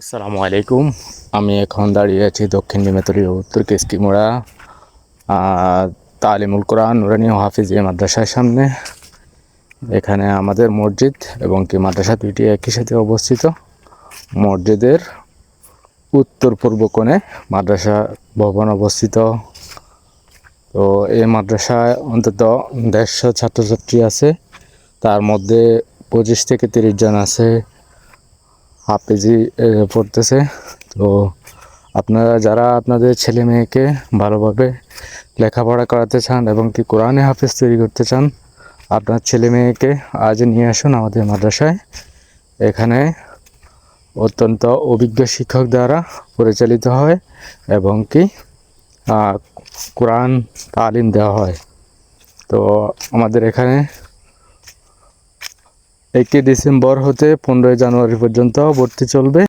আসসালামু আলাইকুম। আমি এখন দাঁড়িয়ে আছি দক্ষিণ নিমেতলি উত্তর কেসকিমোড়া তালিমুল কোরআন নুরানি হাফিজিয়া মাদ্রাসার সামনে। এখানে আমাদের মসজিদ এবং কি মাদ্রাসা দুইটি একই সাথে অবস্থিত। মসজিদের উত্তর পূর্ব কোণে মাদ্রাসা ভবন অবস্থিত। তো এই মাদ্রাসায় অন্তত দেড়শো ছাত্রছাত্রী আছে। তার মধ্যে পঁচিশ থেকে তিরিশ জন আছে। হাফেজি পড়তেছে। তো আপনারা যারা আপনাদের ছেলে মেয়েকে ভালোভাবে লেখাপড়া করাতে চান এবং কি কোরআনে হাফেজ তৈরি করতে চান, আপনার ছেলে মেয়েকে আজ নিয়ে আসুন আমাদের মাদ্রাসায়। এখানে অত্যন্ত অভিজ্ঞ শিক্ষক দ্বারা পরিচালিত হয় এবং কি কোরআন তালিম দেওয়া হয়। তো আমাদের এখানে একটি ডিসেম্বর হতে পনেরোই জানুয়ারি পর্যন্ত ভর্তি চলবে।